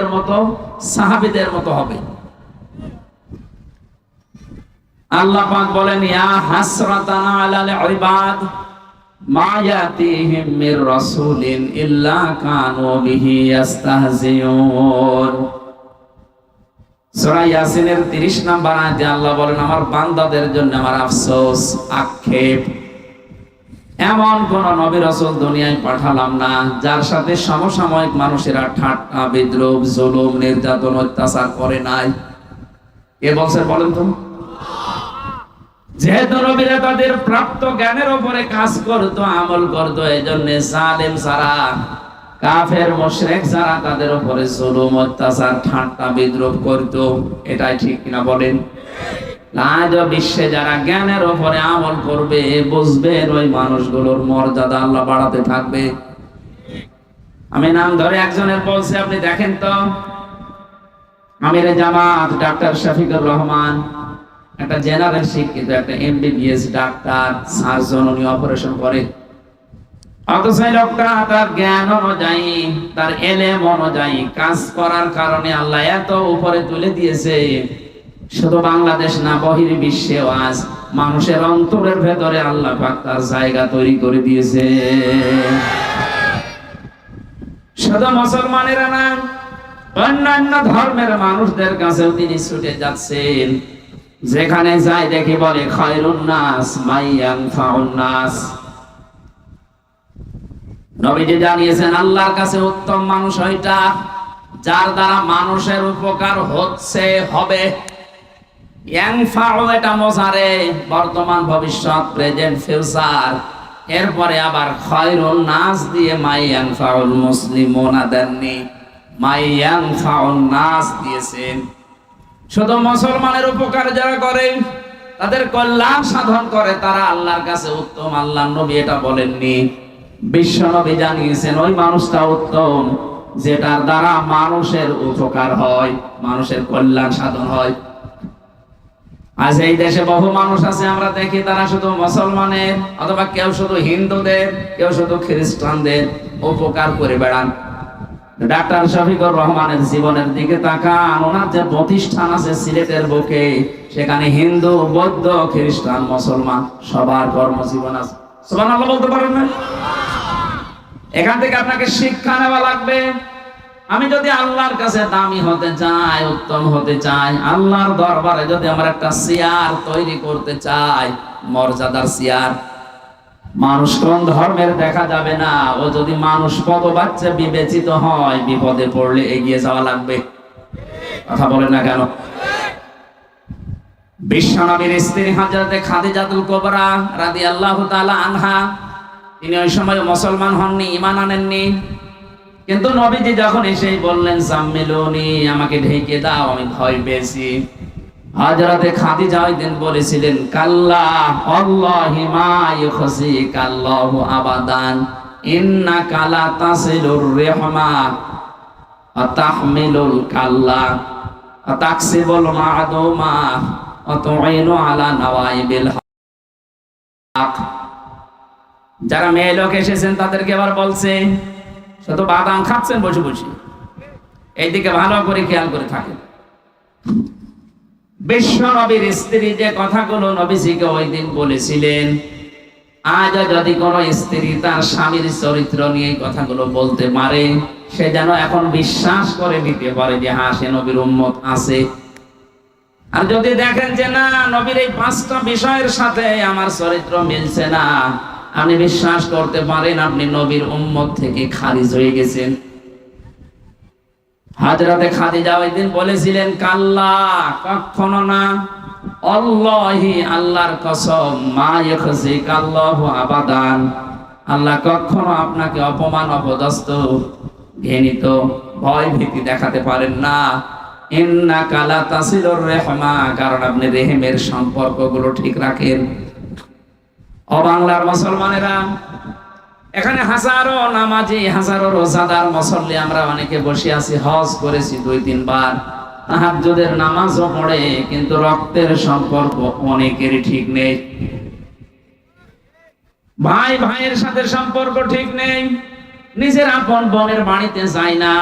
এর মতো, সাহাবিদের মতো হবে। আল্লাহ পাক বলেন, ইয়া হাসরাতানা আলাল ইবাদ, মা ইয়াতিহিম মির রাসূলিন ইল্লা কানু বিহি ইস্তাহজিউন সূরা ইয়াসিনের 30 নম্বর আয়াতে আল্লাহ বলেন, আমার বান্দাদের জন্য আমার আফসোস, আক্ষেপ এমন কোন নবী রাসূল দুনিয়ায় পাঠালাম না, যার সাথে সমসাময়িক মানুষেরা ঠাট্টা, বিদ্রোহ, জুলুম, নির্যাতন, অত্যাচার করে নাই। কে বলছে বলেন তো? যেহেতু নবীরা তাদের প্রাপ্ত জ্ঞানের উপরে কাজ করতো, আমল করতো এই জন্য জালেম সারা কাফের, মুশরিক যারা তাদের উপরে জুলুম, অত্যাচার, ঠাট্টা, বিদ্রোহ করতো। এটাই ঠিক কিনা বলেন? আজ বিশ্বে যারা জ্ঞানের উপরে আমল করবে বুঝবেন ওই মানুষগুলোর মর্যাদা আল্লাহ বাড়াতে থাকবে। আমি নাম ধরে একজনের বলছি, আপনি দেখেন তো? আমির জামাত, ডাক্তার শফিকুর রহমান, একটা জেনারেল শিক্ষিত, একটা এমবিবিএস ডাক্তার, সার্জন, উনি অপারেশন করে। অথচ লোকটা তার জ্ঞান অনুযায়ী, তার এলেম অনুযায়ী কাজ করার কারণে আল্লাহ এত উপরে তুলে দিয়েছে। শুধু বাংলাদেশ না বহির বিশ্বেও আজ মানুষের অন্তরের ভেতরে আল্লাহ পাক তার জায়গা তৈরি করে দিয়েছে। শুধু মুসলমানেরা না, অন্যান্য ধর্মের মানুষদের কাছেও তিনি ছুটে যাচ্ছেন। যেখানে যায় দেখি বলে, খয়রুন নাস মাইয়াং ফাউন নাস। নবীজি জানিয়েছেন, আল্লাহর কাছে উত্তম মানুষ ওইটা, যার দ্বারা মানুষের উপকার হচ্ছে, হবে। এটা মজারে, বর্তমান ভবিষ্যৎ প্রেজেন্ট ফিউচার এরপরে আবার খয়রুন নাস দিয়ে মাইয়াং ফাউল মুসলিমোনা দেননি। মাইয়াং ফাউল নাস দিয়েছেন শুধু মুসলমানের উপকার যারা করে, তাদের কল্যাণ সাধন করে, তারা আল্লাহর কাছে উত্তম আল্লাহ নবী এটা বলেননি। বিশ্ব নবী জানিয়েছেন, ওই মানুষটা উত্তম, যেটার দ্বারা মানুষের উপকার হয়, মানুষের কল্যাণ সাধন হয়। আজ এই দেশে বহু মানুষ আছে, আমরা দেখি তারা শুধু মুসলমানের অথবা কেউ শুধু হিন্দুদের, কেউ শুধু খ্রিস্টানদের উপকার করে বেড়ান। ডাক্তার শফিকুর রহমানের জীবনের দিকে তাকান, ওনার যে প্রতিষ্ঠান আছে সিলেটের বুকে, সেখানে হিন্দু, বৌদ্ধ, খ্রিস্টান, মুসলমান সবার কর্মজীবন আছে। সুবহানাল্লাহ বলতে পারেন না? এখান থেকে আপনাকে শিক্ষা নেওয়া লাগবে। আমি যদি আল্লাহর কাছে দামি হতে চাই, উত্তম হতে চাই, আল্লাহর দরবারে যদি আমার একটা চেয়ার তৈরি করতে চাই, মর্যাদার চেয়ার, মানুষ কোন ধর্মের দেখা যাবে না। ও যদি মানুষ পদ বাচ্চা বিবেচিত হয়, বিপদে পড়লে এগিয়ে যাওয়া লাগবে। কথা বলেন না কেন? বিশ্বনবীর স্ত্রী হাজরতে খাদিজাতুল কোবরা রাদিয়াল্লাহু তাআলা আনহা, তিনি ওই সময় মুসলমান হননি, ঈমান আনেননি। কিন্তু নবীজি যখন এসেই বললেন, সাম্মিলুনি, আমাকে ঢেকে দাও, আমি ভয় পেয়েছি। হাজরাতে ওই দিন বলেছিলেন, কাল্লা আল্লাহি মা ইউখসি কাল্লাহু আবাদান ইন্না কালা তাসিলুর রিহমা আতাহমিলুল কাল্লা আতাকসিবুল মা'দুমা আতুইনু আলা নাওয়াইবিল হক। যারা মেয়ে লোক এসেছেন, তাদেরকে আবার বলছে শুধু বাদাম খাচ্ছেন বসে বসে। এইদিকে ভালো করে খেয়াল করে থাকেন। বিশ্ব নবীর স্ত্রী যে কথাগুলো নবীজিকে ওই দিন বলেছিলেন আজ যদি কোনো স্ত্রী তার স্বামীর চরিত্র নিয়ে কথাগুলো বলতে পারে, সে যেন এখন বিশ্বাস করে নিতে পারে যে হ্যাঁ সে নবীর উম্মত আছে। আর যদি দেখেন যে না, নবীর এই পাঁচটা বিষয়ের সাথে আমার চরিত্র মিলছে না আপনি বিশ্বাস করতে পারেন, আপনি নবীর উম্মত থেকে খারিজ হয়ে গেছেন। হাজরাতে খাদিজা ওই দিন বলেছিলেন, কাল্লা, কখনো না। অল্লাহি, আল্লাহর কসম, মা কাল্লাহু আবাদান। আল্লাহ কখনো আপনাকে অপমান, অপদস্থ, ঘৃণিত, ভয় ভীতি দেখাতে পারেন না। ইন্না কালা তাসিলুর রেহমা, কারণ আপনি রেহেমের সম্পর্কগুলো ঠিক রাখেন। ও বাংলার মুসলমানেরা, এখানে হাজারো নামাজি, হাজারো রোজাদার মুসল্লি আমরা অনেকে বসে আছি, হজ করেছি দুই, তিনবার। তাহাজ্জুদের নামাজও পড়ে, কিন্তু রক্তের সম্পর্ক অনেকেরই ঠিক নেই। ভাই ভাইয়ের সাথে সম্পর্ক ঠিক নেই। নিজের আপন বোনের বাড়িতে যায় না।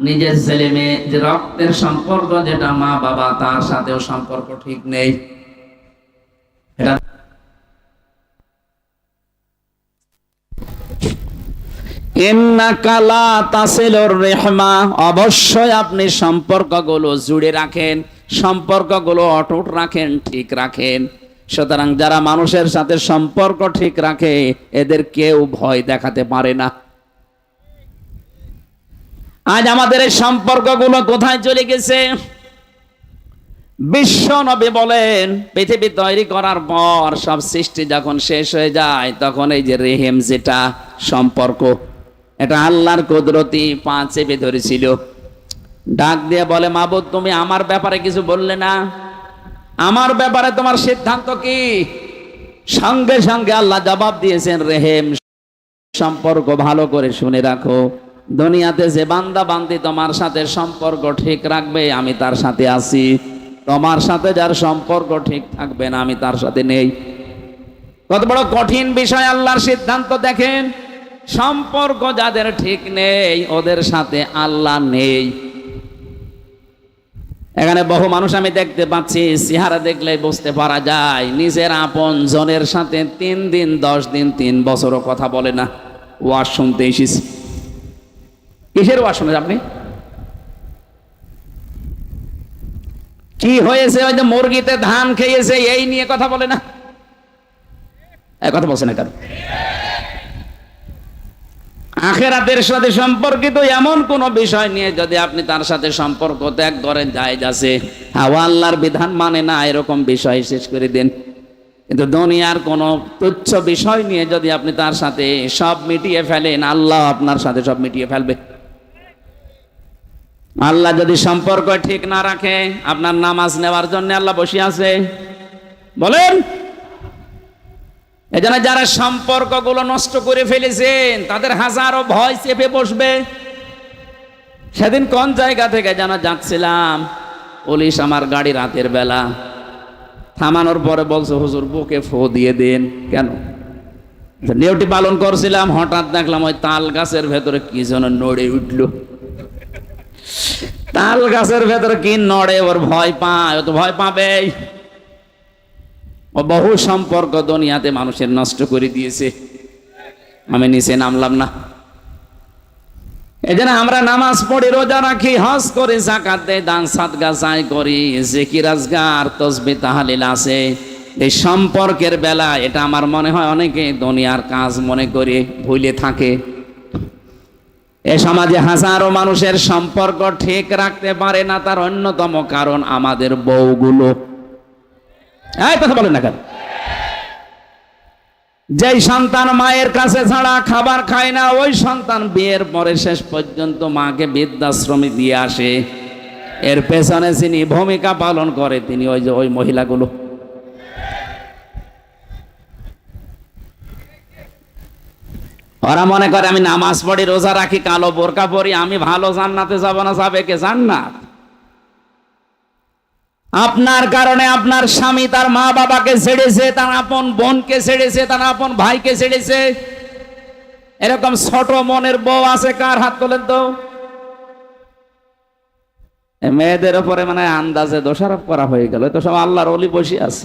নিজের ছেলে মেয়ে, যে রক্তের সম্পর্ক, যেটা মা বাবা তার সাথেও সম্পর্ক ঠিক নেই। অবশ্যই আপনি সম্পর্কগুলো জুড়ে রাখেন, সম্পর্কগুলো অটুট রাখেন, ঠিক রাখেন। সুতরাং যারা মানুষের সাথে সম্পর্ক ঠিক রাখে, এদের কেউ ভয় দেখাতে পারে না। আজ আমাদের এই সম্পর্কগুলো কোথায় চলে গেছে? বিশ্ব নবী বলেন, পৃথিবী তৈরি করার পর সব সৃষ্টি যখন শেষ হয়ে যায়, তখন এই যে রেহেম যেটা সম্পর্ক এটা আল্লাহর কুদরতি পা চেপে ধরেছিল। ডাক দিয়ে বলে, মাবুদ, তুমি আমার ব্যাপারে কিছু বললে না? আমার ব্যাপারে তোমার সিদ্ধান্ত কি? সঙ্গে সঙ্গে আল্লাহ জবাব দিয়েছেন, রেহেম, সম্পর্ক ভালো করে শুনে রাখো। দুনিয়াতে যে বান্দা বান্দি তোমার সাথে সম্পর্ক ঠিক রাখবে, আমি তার সাথে আছি। তোমার সাথে যার সম্পর্ক ঠিক থাকবে না, আমি তার সাথে নেই। কত বড় কঠিন বিষয় আল্লাহর সিদ্ধান্ত, দেখেন। সম্পর্ক যাদের ঠিক নেই, ওদের সাথে আল্লাহ নেই। এখানে বহু মানুষ আমি দেখতে পাচ্ছি, চেহারা দেখলে বুঝতে পারা যায়, নিজের আপন জনের সাথে তিন দিন, দশ দিন, তিন বছরও কথা বলে না। ওয়াজ শুনতে এসেছি। কিসের ওয়াজ শুনে আপনি? কি হয়েছে? ওই যে মুরগিতে ধান খেয়েছে, এই নিয়ে কথা বলে না। কথা বলছে না কারণ আখেরাতের সাথে সম্পর্কিত এমন কোন বিষয় নিয়ে যদি আপনি তার সাথে সম্পর্ক ত্যাগ করেন যায় হাওয়া আল্লাহর বিধান মানে না এরকম বিষয় শেষ করে দিন। কিন্তু দুনিয়ার কোন তুচ্ছ বিষয় নিয়ে যদি আপনি তার সাথে সব মিটিয়ে ফেলেন, আল্লাহ আপনার সাথে সব মিটিয়ে ফেলবে। আল্লাহ যদি সম্পর্ক ঠিক না রাখে, আপনার নামাজ নেওয়ার জন্য আল্লাহ বসে আছে। বলেন এজন্য যারা সম্পর্কগুলো নষ্ট করে ফেলেছেন, তাদের হাজারো ভয় চেপে বসবে। সেদিন কোন জায়গা থেকে যেন যাচ্ছিলাম, পুলিশ আমার গাড়ি রাতের বেলা থামানোর পরে বলছে, হুজুর, বুকে ফো দিয়ে দিন। কেন? ডিউটি পালন করছিলাম, হঠাৎ দেখলাম ওই তাল গাছের ভেতরে কি যেন নড়ে উঠল। তাল গাছের ভেতরে কি নড়ে, ওর ভয় পায়, ও তো ভয় পাবেই। বহু সম্পর্ক দুনিয়াতে মানুষের নষ্ট করে দিয়েছে। আমি নিচে নামলাম না। এই আমরা নামাজ পড়ি রোজা রাখি, হজ করি জাকাত দেই, দান সাদগা চাই করি জেকি রাজগার তসবি, তাহালিল আছে। এই সম্পর্কের বেলা, এটা আমার মনে হয় অনেকে দুনিয়ার কাজ মনে করে ভুলে থাকে। এ সমাজে হাজারো মানুষের সম্পর্ক ঠিক রাখতে পারে না, তার অন্যতম কারণ আমাদের বউগুলো। এই কথা বলেন না কেন? যেই সন্তান মায়ের কাছে ছাড়া খাবার খায় না, ওই সন্তান বিয়ের পরে শেষ পর্যন্ত মাকে বৃদ্ধাশ্রমে দিয়ে আসে। এর পেছনে যিনি ভূমিকা পালন করে, তিনি ওই যে ওই মহিলাগুলো। ওরা মনে করে, আমি নামাজ পড়ি, রোজা রাখি, কালো বোরকা পরি, আমি ভালো জান্নাতে যাব না, যাবে কে জান্নাত? আপনার কারণে আপনার স্বামী তার মা বাবাকে ছেড়েছে, তার আপন বোনকে ছেড়েছে, তার আপন ভাইকে ছেড়েছে। এরকম ছোট মনের বউ আছে কার হাত তোলেন তো? মেয়েদের উপরে মানে আন্দাজে দোষারোপ করা হয়ে গেল তো সব আল্লাহর অলি বসে আছে।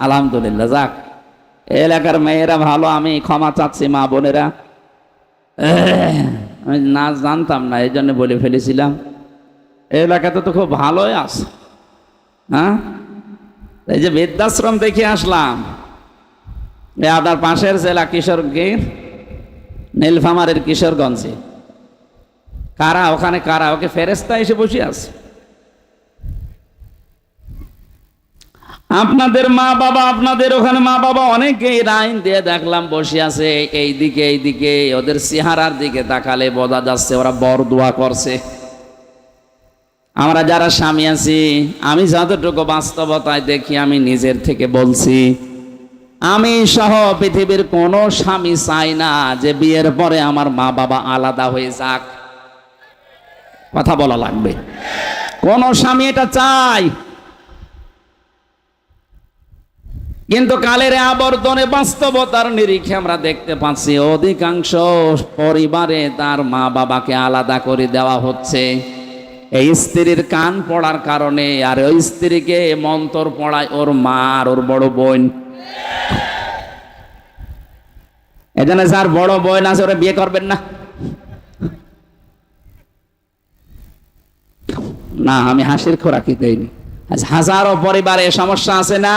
আলহামদুলিল্লাহ, যাক। এলাকার মেয়েরা ভালো, আমি ক্ষমা চাচ্ছি মা বোনেরা। আমি না জানতাম না, এই জন্য বলে ফেলেছিলাম। এলাকাতে তো খুব ভালোই আছে। হ্যাঁ? এই যে বৃদ্ধাশ্রম দেখে আসলাম। আপনার পাশের জেলা কিশোরগঞ্জ নীলফামারের কিশোরগঞ্জে। কারা? ওখানে কারা? ওকে ফেরেস্তা এসে বসে আছে। আপনাদের মা বাবা, আপনাদের ওখানে মা বাবা অনেকেই লাইন দিয়ে দেখলাম বসে আছে। এই দিকে এই দিকে ওদের চেহারার দিকে তাকালে বোঝা যাচ্ছে ওরা বর দোয়া করছে। আমরা যারা স্বামী আছি, আমি যতটুকু বাস্তবতায় দেখি, আমি নিজের থেকে বলছি, আমি সহ পৃথিবীর কোনো স্বামী চাই না যে বিয়ের পরে আমার মা বাবা আলাদা হয়ে যাক। কথা বলা লাগবে। কোন স্বামী এটা চাই। কিন্তু কালের আবর্তনে বাস্তবতার নিরিখে আমরা দেখতে পাচ্ছি, অধিকাংশ পরিবারে তার মা বাবাকে আলাদা করে দেওয়া হচ্ছে। এই স্ত্রীর কান পড়ার কারণে আর ওই স্ত্রীকে মন্তর পড়ায় ওর মা আর ওর বড় বোন। এজন্য যার বড় বোন আছে, ওরা বিয়ে করবেন না। না, আমি হাসির খোরাকি দেইনি। হাজারো পরিবারে সমস্যা আছে না?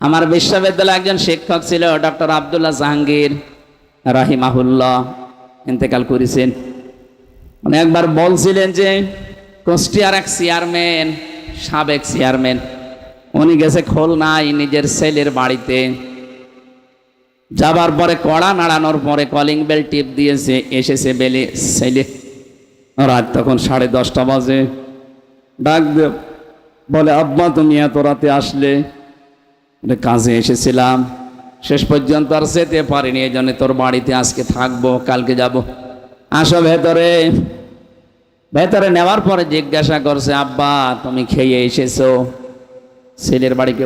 আমার বিশ্ববিদ্যালয়ে একজন শিক্ষক ছিল, ডক্টর আবদুল্লাহ জাহাঙ্গীর, রাহিমাহুল্লাহ, ইন্তেকাল করেছেন। উনি একবার বলছিলেন যে, কুষ্টিয়ার এক চেয়ারম্যান, সাবেক চেয়ারম্যান, উনি গেছে খুলনায় নিজের ছেলের বাড়িতে। যাবার পরে কড়া নাড়ানোর পরে কলিং বেল টিপ দিয়েছে, এসেছে বেলে ছেলে। রাত তখন সাড়ে দশটা বাজে। ডাক বলে, আব্বা, তুমি এত রাতে আসলে? কাজে এসেছিলাম। শেষ পর্যন্ত আর যেতে পারিনি, এই জন্য তোর বাড়িতে আজকে থাকব, কালকে যাব। আসো ভেতরে। ভেতরে নেওয়ার পরে জিজ্ঞাসা করছে আব্বা তুমি খেয়ে এসেছ? ছেলের বাড়ি কেউ